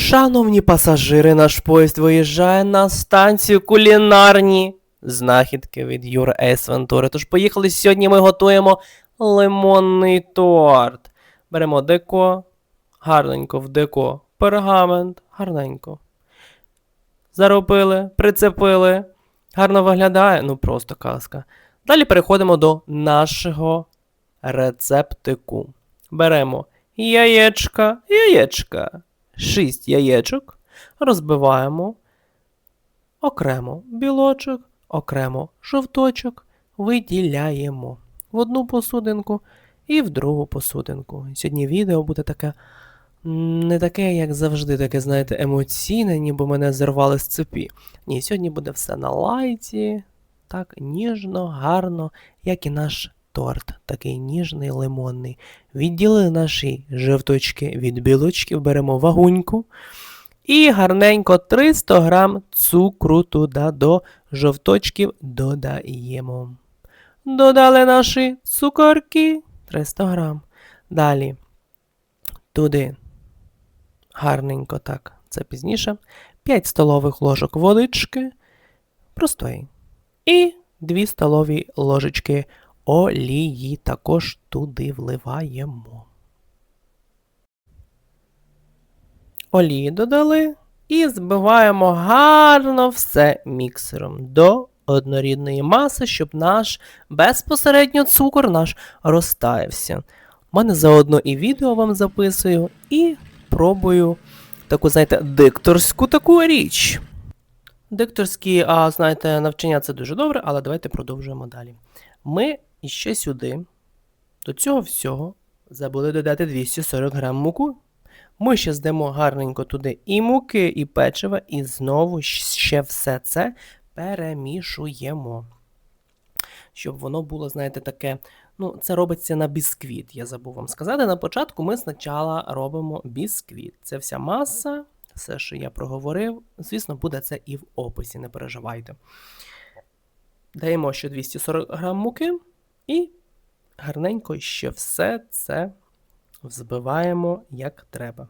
Шановні пасажири, наш поїзд виїжджає на станцію кулінарні. Знахідки від Юра Ейс Вентури. Тож поїхали сьогодні. Ми готуємо лимонний торт. Беремо деко, гарненько в деко, пергамент, гарненько. Заробили, прицепили. Гарно виглядає, ну просто казка. Далі переходимо до нашого рецептику. Беремо яєчка, яєчка. 6 яєчок розбиваємо окремо білочок, окремо жовточок, виділяємо в одну посудинку і в другу посудинку. Сьогодні відео буде таке не таке, як завжди, таке, знаєте, емоційне, ніби мене зірвали з цепі. Ні, сьогодні буде все на лайті, так ніжно, гарно, як і наш торт, такий ніжний лимонний. Відділили наші жовточки від білочків, беремо вагуньку. І гарненько 300 грам цукру туди до жовточків додаємо. Додали наші цукорки 300 грам. Далі туди гарненько так, це пізніше. 5 столових ложок водички простої. І 2 столові ложечки олії також туди вливаємо. Олії додали і збиваємо гарно все міксером до однорідної маси, щоб наш безпосередньо цукор наш розтаявся. У мене заодно і відео вам записую, і пробую таку, знаєте, дикторську таку річ. Дикторські, а, знаєте, навчання це дуже добре, але давайте продовжуємо далі. Ми іще сюди, до цього всього, забули додати 240 грам муку. Ми ще здамо гарненько туди і муки, і печива, і знову ще все це перемішуємо. Щоб воно було, знаєте, таке. Ну, це робиться на бісквіт, я забув вам сказати. На початку ми спочатку робимо бісквіт. Це вся маса, все, що я проговорив. Звісно, буде це і в описі, не переживайте. Даємо ще 240 грам муки і гарненько ще все це взбиваємо як треба.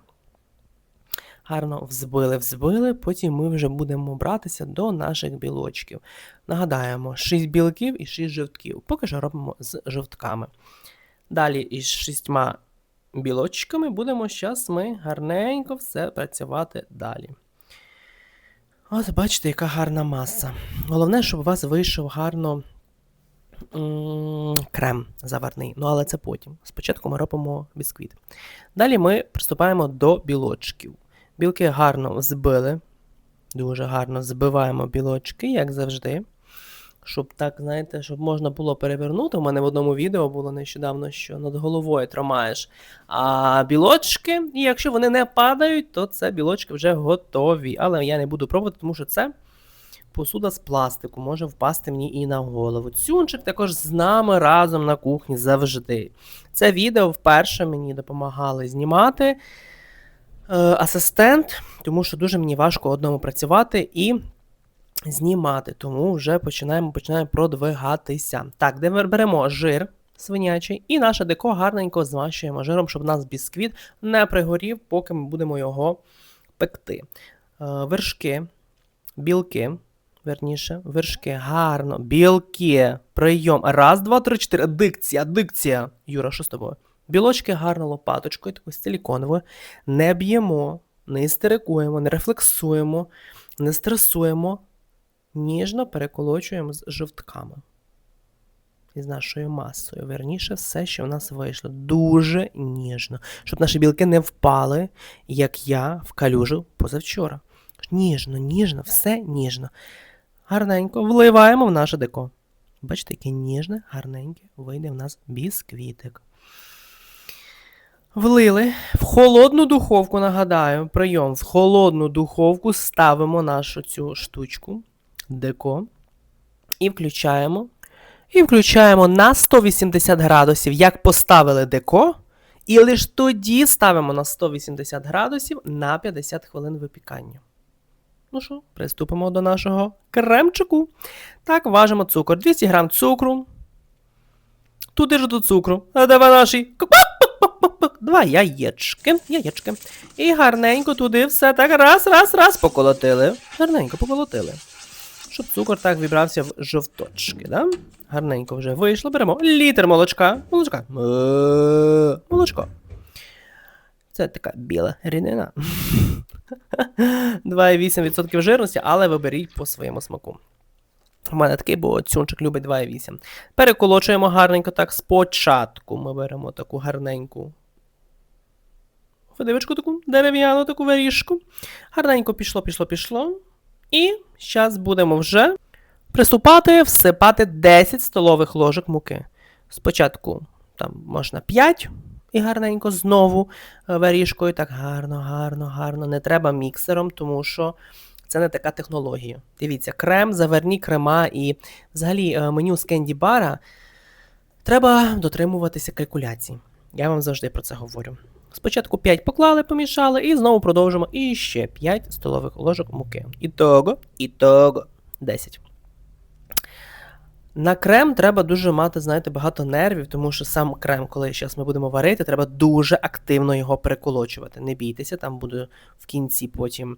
Гарно взбили, взбили, потім ми вже будемо братися до наших білочків. Нагадаємо, 6 білків і 6 жовтків. Поки що робимо з жовтками. Далі із шістьма білочками будемо зараз ми гарненько все працювати далі. От бачите, яка гарна маса. Головне, щоб у вас вийшов гарно крем заварний. Ну, але це потім. Спочатку ми робимо бісквіт. Далі ми приступаємо до білочків. Білки гарно взбили. Дуже гарно збиваємо білочки, як завжди. Щоб так, знаєте, щоб можна було перевернути. У мене в одному відео було нещодавно, що над головою тримаєш а білочки, і якщо вони не падають, то це білочки вже готові. Але я не буду пробувати, тому що це посуда з пластику може впасти мені і на голову. Цюнчик також з нами разом на кухні завжди. Це відео вперше мені допомагали знімати е, асистент, тому що дуже мені важко одному працювати і знімати. Тому вже починаємо починаємо продвигатися. Так, де беремо жир свинячий, і наше деко гарненько змащуємо жиром, щоб у нас бісквіт не пригорів, поки ми будемо його пекти. Е, вершки, білки. Верніше, вершки, гарно, білки, прийом. Раз, два, три, чотири. Дикція, дикція. Юра, що з тобою? Білочки гарно лопаточкою, такою силіконовою. Не б'ємо, не істерикуємо, не рефлексуємо, не стресуємо. Ніжно переколочуємо з жовтками. І з нашою масою. Верніше, все, що в нас вийшло. Дуже ніжно. Щоб наші білки не впали, як я в калюжу позавчора. Ніжно, ніжно, все ніжно. Гарненько вливаємо в наше деко. Бачите, яке ніжне, гарненьке вийде в нас бісквітик. Влили в холодну духовку, нагадаю, прийом. В холодну духовку ставимо нашу цю штучку, деко, і включаємо. І включаємо на 180 градусів, як поставили деко. І лише тоді ставимо на 180 градусів на 50 хвилин випікання. Ну що, приступимо до нашого кремчику. Так, важимо цукор. 200 грам цукру. Туди ж до цукру. А давай наші два яєчки, яєчки. І гарненько туди все так раз, раз, раз поколотили. Гарненько поколотили. Щоб цукор так вібрався в жовточки, да? Гарненько вже вийшло. Беремо літр молочка. Молочка. Е, Молочко. Це така біла рідина. 2,8% жирності, але виберіть по своєму смаку. У мене такий, бо цюнчик любить 2,8. Переколочуємо гарненько так. Спочатку ми беремо таку гарненьку видивочку таку дерев'яну таку виріжку. Гарненько пішло, пішло, пішло. І зараз будемо вже приступати всипати 10 столових ложок муки. Спочатку там можна 5 і гарненько знову е. Так гарно, гарно, гарно. Не треба міксером, тому що це не така технологія. Дивіться, крем, заверні крема і взагалі е, меню з кенді бара треба дотримуватися калькуляцій. Я вам завжди про це говорю. Спочатку 5 поклали, помішали, і знову продовжимо. І ще 5 столових ложок муки. Ітого, ітого, 10. На крем треба дуже мати, знаєте, багато нервів, тому що сам крем, коли зараз ми будемо варити, треба дуже активно його переколочувати. Не бійтеся, там буде в кінці потім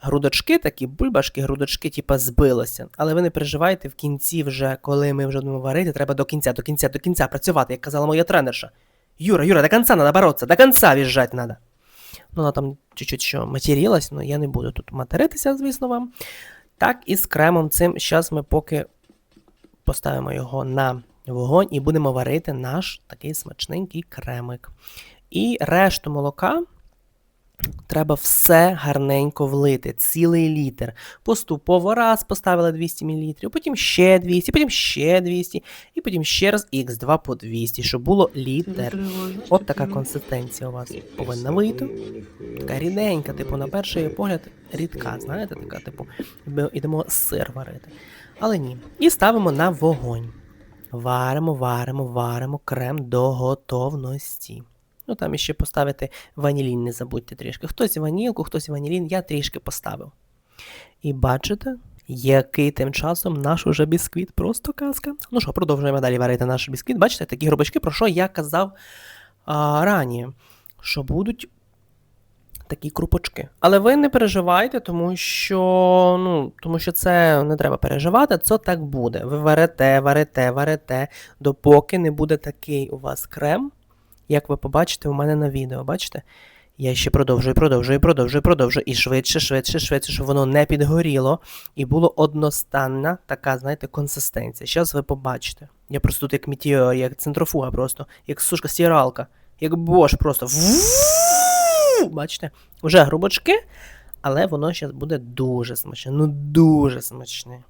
грудочки, такі бульбашки, грудочки, типа збилося. Але ви не переживайте, в кінці, вже, коли ми вже будемо варити, треба до кінця, до кінця, до кінця працювати, як казала моя тренерша. Юра, Юра, до конца надо бороться, до конца в'їжджати надо. Ну, вона там чуть-чуть що матерілась, але я не буду тут материтися, звісно вам. Так, і з кремом цим. Зараз ми поки поставимо його на вогонь і будемо варити наш такий смачненький кремик. І решту молока треба все гарненько влити, цілий літр. Поступово раз поставили 200 мл, потім ще 200, потім ще 200, і потім ще раз х2 по 200, щоб було літр. От така консистенція у вас повинна вийти. Така ріденька, типу, на перший погляд, рідка, знаєте, така, типу, ми йдемо сир варити. Але ні. І ставимо на вогонь. Варимо, варимо, варимо крем до готовності. Ну там іще поставити ванілін, не забудьте трішки. Хтось ванілку, хтось ванілін, я трішки поставив. І бачите, який тим часом наш уже бісквіт, просто казка. Ну що, продовжуємо далі варити наш бісквіт. Бачите, такі грубочки, про що я казав а, раніше, що будуть такі крупочки. Але ви не переживайте, тому що, ну, тому що це не треба переживати, це так буде. Ви варите, варите, варите, допоки не буде такий у вас крем, як ви побачите у мене на відео. Бачите? Я ще продовжую, продовжую, продовжую, продовжую. І швидше, швидше, швидше, щоб воно не підгоріло. І було одностанна така, знаєте, консистенція. Зараз ви побачите. Я просто тут як мітіо, як центрофуга просто, як сушка стиралка, як бош просто. Бачите? Уже грубочки, але воно зараз буде дуже смачне. Ну дуже смачне.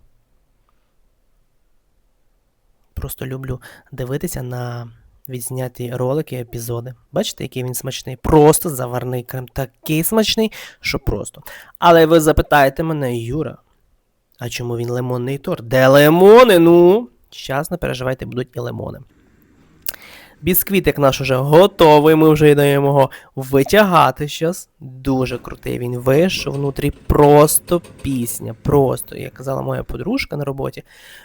Просто люблю дивитися на відзняті ролики, епізоди. Бачите, який він смачний? Просто заварний крем. Такий смачний, що просто. Але ви запитаєте мене, Юра, а чому він лимонний торт? Де лимони? Ну, не переживайте, будуть і лимони. Бісквіт, як наш уже готовий, ми вже йдемо його витягати зараз. Дуже крутий він вийшов внутрі. Просто пісня. Просто, як казала моя подружка на роботі.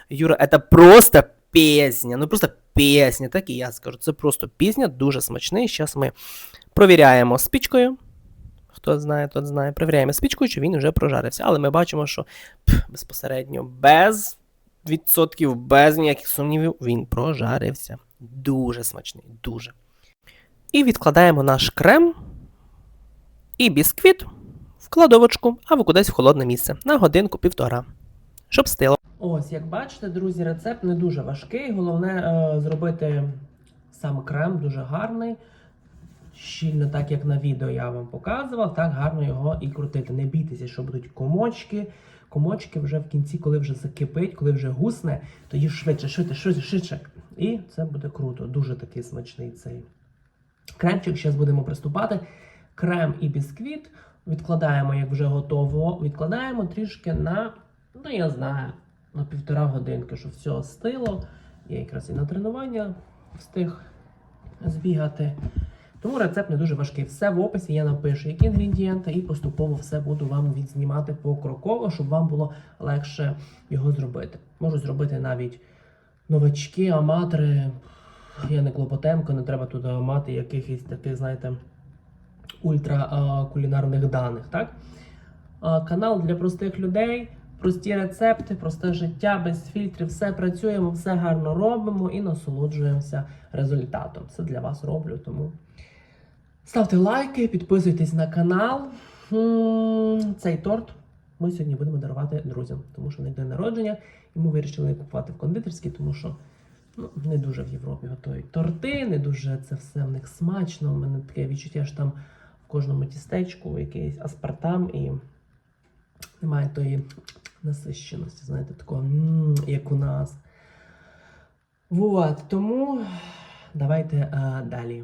Юра, це просто пісня. Ну просто пісня, так і я скажу. Це просто пісня, дуже смачний. Зараз ми провіряємо спічкою. Хто знає, тот знає. Провіряємо спічкою, чи він вже прожарився. Але ми бачимо, що пф, безпосередньо без відсотків, без ніяких сумнівів, він прожарився. Дуже смачний, дуже. І відкладаємо наш крем і бісквіт в кладовочку або кудись в холодне місце на годинку-півтора, щоб стило. Ось, як бачите, друзі, рецепт не дуже важкий. Головне е, зробити сам крем дуже гарний. Щільно, так як на відео я вам показував, так гарно його і крутити. Не бійтеся, що будуть комочки. Комочки вже в кінці, коли вже закипить, коли вже гусне, тоді швидше, швидше, швидше, швидше. І це буде круто. Дуже такий смачний цей кремчик. Зараз будемо приступати. Крем і бісквіт. Відкладаємо, як вже готово. Відкладаємо трішки на, ну я знаю, на півтора годинки, щоб все остило. Я якраз і на тренування встиг збігати. Тому рецепт не дуже важкий. Все в описі я напишу, які інгредієнти, і поступово все буду вам відзнімати покроково, щоб вам було легше його зробити. Можу зробити навіть новачки, аматори. Я не клопотенко, не треба тут е, мати якихось таких, знаєте, ультра е, даних, так? Канал для простих людей, прості рецепти, просте життя, без фільтрів, все працюємо, все гарно робимо і насолоджуємося результатом. Все для вас роблю, тому ставте лайки, підписуйтесь на канал. Цей торт ми сьогодні будемо дарувати друзям, тому що в них день народження, і ми вирішили купувати в кондитерській, тому що ну, не дуже в Європі готують торти, не дуже це все в них смачно. У мене таке відчуття, що там в кожному тістечку якийсь аспартам і немає тої насищеності, знаєте, такого, як у нас. Вот, тому давайте е, далі.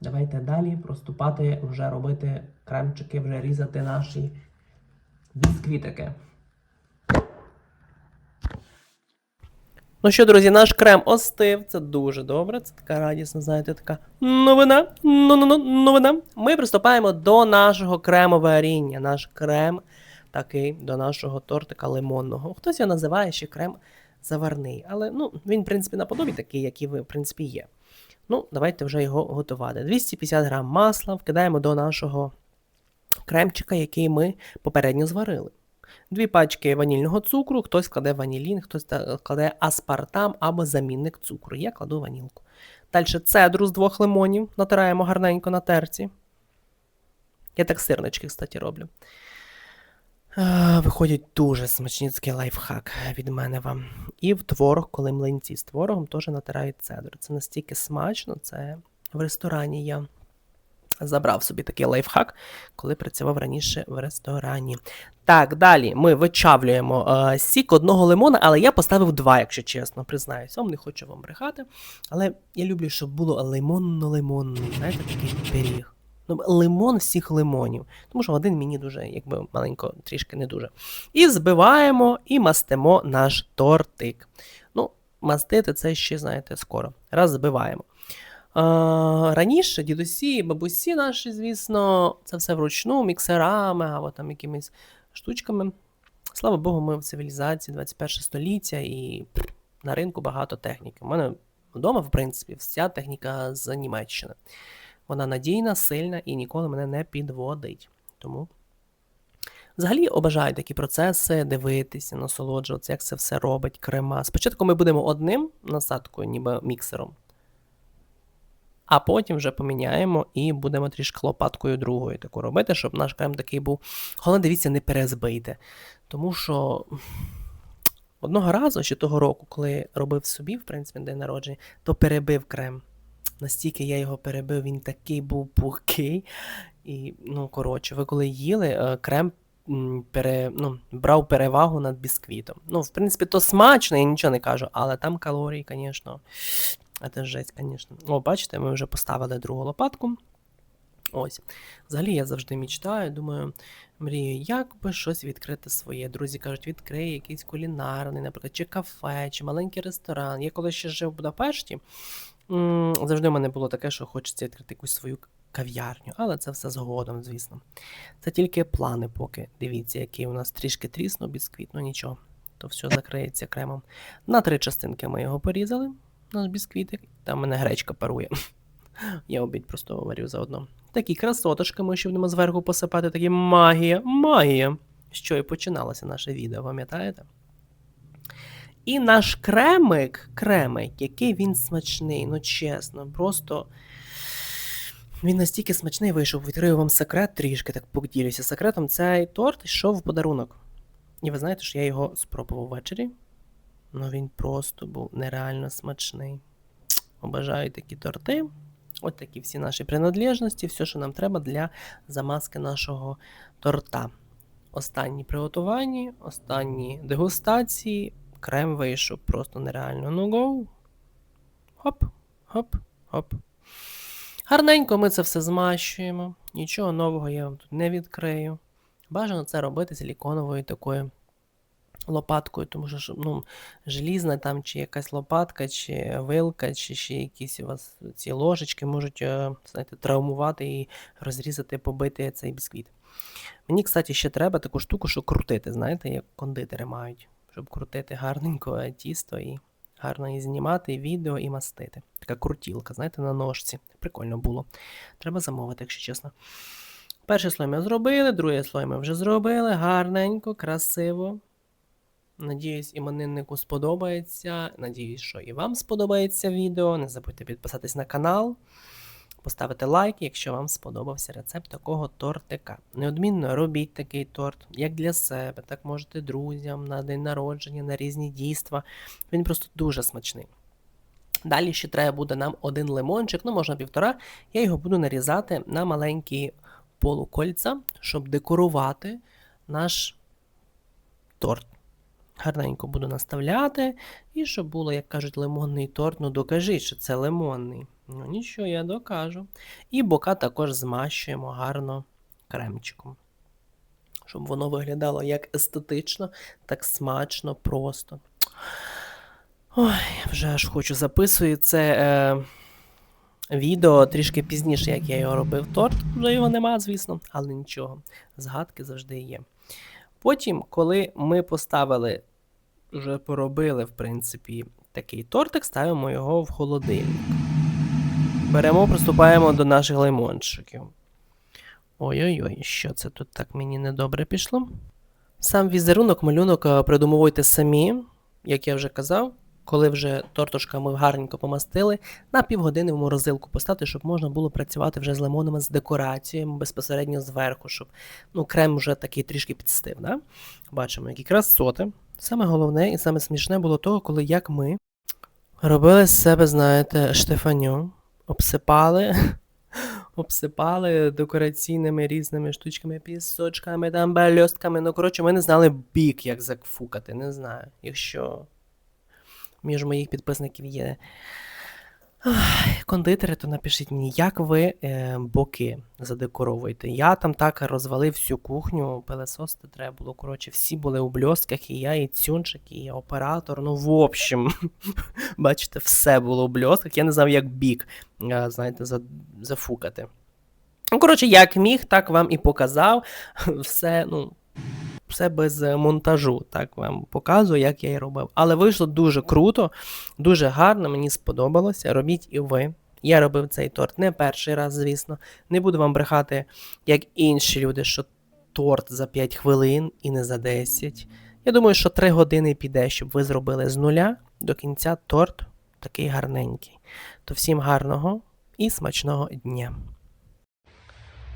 Давайте далі проступати, вже робити кремчики, вже різати наші бісквітики. Ну що, друзі, наш крем остив. Це дуже добре. Це така радісна, знаєте, така новина. Ну-ну-ну, новина. Ми приступаємо до нашого кремоваріння. Наш крем такий до нашого тортика лимонного. Хтось його називає ще крем заварний. Але ну, він, в принципі, наподобі такий, який в принципі, є. Ну, давайте вже його готувати. 250 грам масла вкидаємо до нашого кремчика, який ми попередньо зварили. Дві пачки ванільного цукру, хтось кладе ванілін, хтось кладе аспартам або замінник цукру. Я кладу ванілку. Далі цедру з двох лимонів натираємо гарненько на терці. Я так сирнички, кстати, роблю. Виходять дуже смачніцький лайфхак від мене вам. І в творог, коли млинці з творогом, теж натирають цедру. Це настільки смачно, це в ресторані я забрав собі такий лайфхак, коли працював раніше в ресторані. Так, далі ми вичавлюємо е, сік одного лимона, але я поставив два, якщо чесно, признаюсь. Вам не хочу вам брехати. Але я люблю, щоб було лимонно-лимонний, знаєте, такий пиріг. Ну, лимон всіх лимонів. Тому що один мені дуже, якби маленько, трішки не дуже. І збиваємо і мастимо наш тортик. Ну, мастити це ще, знаєте, скоро. Раз збиваємо. Раніше дідусі, бабусі наші, звісно, це все вручну, міксерами або там якимись штучками. Слава Богу, ми в цивілізації 21 століття і на ринку багато техніки. У мене вдома, в принципі, вся техніка з Німеччини. Вона надійна, сильна і ніколи мене не підводить. Тому взагалі обожаю такі процеси, дивитися, насолоджуватися, як це все робить крема. Спочатку ми будемо одним насадкою, ніби міксером, а потім вже поміняємо і будемо трішки лопаткою другою таку робити, щоб наш крем такий був. Головне, дивіться, не перезбийте. Тому що одного разу, ще того року, коли робив собі, в принципі, день народження, то перебив крем. Настільки я його перебив, він такий був пухкий. І, ну, коротше, ви коли їли, е, крем пере, ну, брав перевагу над бісквітом. Ну, в принципі, то смачно, я нічого не кажу, але там калорії, звісно. Це жесть, звісно. О, бачите, ми вже поставили другу лопатку. Ось. Взагалі я завжди мечтаю, думаю, мрію, як би щось відкрити своє. Друзі кажуть, відкрий якийсь кулінарний, наприклад, чи кафе, чи маленький ресторан. Я коли ще жив в Будапешті, завжди в мене було таке, що хочеться відкрити якусь свою кав'ярню, але це все згодом, звісно. Це тільки плани поки. Дивіться, який у нас трішки тріснув бісквіт, ну нічого, то все закриється кремом. На три частинки ми його порізали, наш бісквітик. Там мене гречка парує. Я обід просто варю заодно. Такі красоточки ми ще будемо зверху посипати, такі магія, магія. Що і починалося наше відео, пам'ятаєте? І наш кремик, кремик, який він смачний, ну чесно, просто. Він настільки смачний вийшов, відкрию вам секрет трішки, так поділюся секретом. Цей торт йшов в подарунок. І ви знаєте, що я його спробував ввечері. Ну він просто був нереально смачний. Обожаю такі торти. От такі всі наші принадлежності, все, що нам треба для замазки нашого торта. Останні приготування, останні дегустації. Крем вийшов просто нереально. Ну гоу. Хоп, хоп, хоп. Гарненько ми це все змащуємо. Нічого нового я вам тут не відкрию. Бажано це робити силіконовою такою лопаткою, тому що ну, желізна там чи якась лопатка, чи вилка, чи ще якісь у вас ці ложечки можуть е, знаєте, травмувати і розрізати, побити цей бісквіт. Мені, кстати, ще треба таку штуку, що крутити, знаєте, як кондитери мають, щоб крутити гарненько тісто і гарно її знімати, відео і мастити. Така крутілка, знаєте, на ножці. Прикольно було. Треба замовити, якщо чесно. Перший слой ми зробили, другий слой ми вже зробили. Гарненько, красиво. Надіюсь, імениннику сподобається. Надіюсь, що і вам сподобається відео. Не забудьте підписатись на канал, поставити лайк, якщо вам сподобався рецепт такого тортика. Неодмінно робіть такий торт, як для себе, так можете друзям на день народження, на різні дійства. Він просто дуже смачний. Далі ще треба буде нам один лимончик, ну можна півтора. Я його буду нарізати на маленькі полукольця, щоб декорувати наш торт. Гарненько буду наставляти, і щоб було, як кажуть, лимонний торт, ну докажіть, що це лимонний. Ну нічого, я докажу. І бока також змащуємо гарно кремчиком. Щоб воно виглядало як естетично, так смачно, просто. Ой, вже аж хочу записую це е, відео трішки пізніше, як я його робив торт. Вже його нема, звісно, але нічого. Згадки завжди є. Потім, коли ми поставили, вже поробили, в принципі, такий тортик, ставимо його в холодильник. Беремо, приступаємо до наших лимончиків. Ой-ой-ой, що це тут так мені недобре пішло? Сам візерунок, малюнок е, придумовуйте самі, як я вже казав, коли вже тортушка ми гарненько помастили, на півгодини в морозилку поставити, щоб можна було працювати вже з лимонами з декораціями безпосередньо зверху, щоб ну, крем вже такий трішки підстив. Да? Бачимо, які красоти. Саме головне і саме смішне було того, коли як ми робили з себе, знаєте, штефаню, обсипали. Обсипали декораційними різними штучками, пісочками, там бальостками. Ну, коротше, ми не знали бік, як зафукати, не знаю. Якщо між моїх підписників є кондитери, то напишіть мені, як ви е, боки задекоровуєте. Я там так розвалив всю кухню, пилесосити треба було. Коротше, всі були у бльостках, і я, і цюнчик, і оператор. Ну, в общем, бачите, все було у бльостках. Я не знав, як бік, е, знаєте, зафукати. Ну, коротше, як міг, так вам і показав. Все, ну, все без е, монтажу, так вам показую, як я і робив. Але вийшло дуже круто, дуже гарно, мені сподобалося. Робіть і ви. Я робив цей торт не перший раз, звісно. Не буду вам брехати, як інші люди, що торт за 5 хвилин і не за 10. Я думаю, що 3 години піде, щоб ви зробили з нуля до кінця торт такий гарненький. То всім гарного і смачного дня.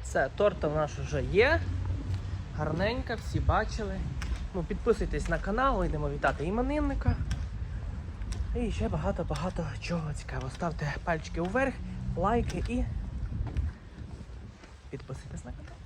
Все, торта в нас вже є. Гарненька, всі бачили. Ну, підписуйтесь на канал, йдемо вітати іменинника. І ще багато-багато чого цікавого. Ставте пальчики вверх, лайки і підписуйтесь на канал.